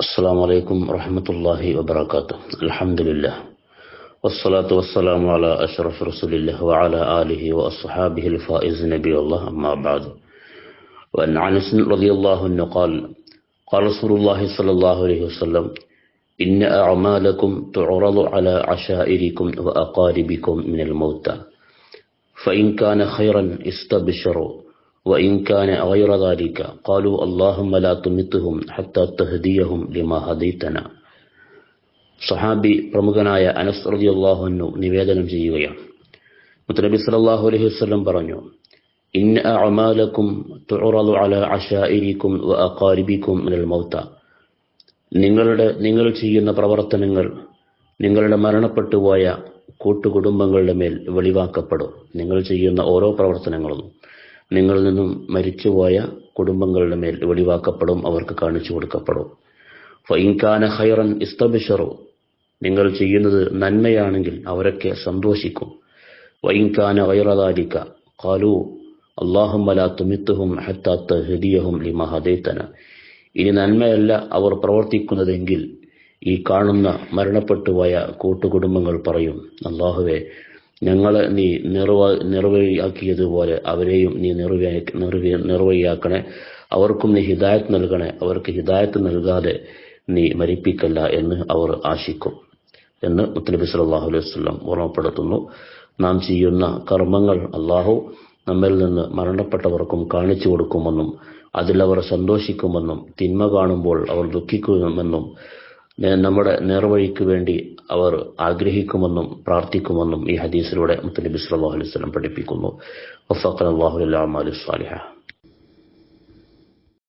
السلام عليكم ورحمة الله وبركاته. الحمد لله. والصلاة والسلام على أشرف رسول الله وعلى آله وأصحابه الفائز نبي الله أما بعد. وأن عنس رضي الله عنه قال قال رسول الله صلى الله عليه وسلم إن أعمالكم تعرض على عشائركم وأقاربكم من الموتى فإن كان خيرا استبشروا. وإن كان غير ذلك قالوا اللهم لا تمتهم حتى تهديهم لما هديتنا സഹാബി പ്രമുഖനായ അനസ് റളിയല്ലാഹു അൻഹു നിവേദനം ചെയ്യുകയാണ് മുത്തനബി സല്ലല്ലാഹു അലൈഹി വസല്ലം പറഞ്ഞു ഇന്ന അഅമാലക്കും തുഅറദു അലാ അശാഇരിക്കും വ അഖാരിബിക്കും മിനൽ മൗത നിങ്ങളുടെ നിങ്ങൾ ചെയ്യുന്ന പ്രവർത്തനങ്ങൾ നിങ്ങളുടെ മരണപ്പെട്ടു പോയ കൂട്ടുകുടുംബങ്ങളുടെ മേൽ വെളിവാക്കപ്പെടും നിങ്ങൾ ചെയ്യുന്ന ഓരോ പ്രവർത്തനങ്ങളും നിങ്ങളിൽ നിന്നും മരിച്ചുപോയ കുടുംബങ്ങളുടെ മേൽ വെളിവാക്കപ്പെടും അവർക്ക് കാണിച്ചു കൊടുക്കപ്പെടും. ഫൈൻകാന ഹൈറൻ ഇസ്തബിഷറു നിങ്ങൾ ചെയ്യുന്നത് നന്മയാണെങ്കിൽ അവരൊക്കെ സന്തോഷിക്കും. വൈൻകാന ഖൈറദാലിക കാലു അല്ലാഹുമ്മ ലാ തുമിത്തുഹും ഹത്താ ഹൃദിയഹും ലിമാ ഹദൈതന. ഇനി നന്മയല്ല അവർ പ്രവർത്തിക്കുന്നതെങ്കിൽ ഈ കാണുന്ന മരണപ്പെട്ടുപോയ കൂട്ടുകുടുംബങ്ങൾ പറയും അള്ളാഹുവെ ഞങ്ങളെ നീ നിർവ നിർവഹിയാക്കിയതുപോലെ അവരെയും നീ നിർവ നിർവഹിയാക്കണേ അവർക്കും നീ ഹിദായത്ത് നൽകണേ. അവർക്ക് ഹിദായത്ത് നൽകാതെ നീ മരിപ്പിക്കല്ല എന്ന് അവർ ആശിക്കും എന്ന് മുത്തലബി സല്ലല്ലാഹു അലൈഹി വസ്ലം ഓർമ്മപ്പെടുത്തുന്നു. നാം ചെയ്യുന്ന കർമ്മങ്ങൾ അള്ളാഹു നമ്മിൽ നിന്ന് മരണപ്പെട്ടവർക്കും കാണിച്ചു കൊടുക്കുമെന്നും അതിലവർ സന്തോഷിക്കുമെന്നും തിന്മ കാണുമ്പോൾ അവർ ദുഃഖിക്കുമെന്നും നമ്മുടെ നേർവഴിക്ക് വേണ്ടി അവർ ആഗ്രഹിക്കുമെന്നും പ്രാർത്ഥിക്കുമെന്നും ഈ ഹദീസിലൂടെ മുത്തലബി സല്ലല്ലാഹു അലൈഹി വസല്ലം പഠിപ്പിക്കുന്നു. അമാലി സ്വാലിഹ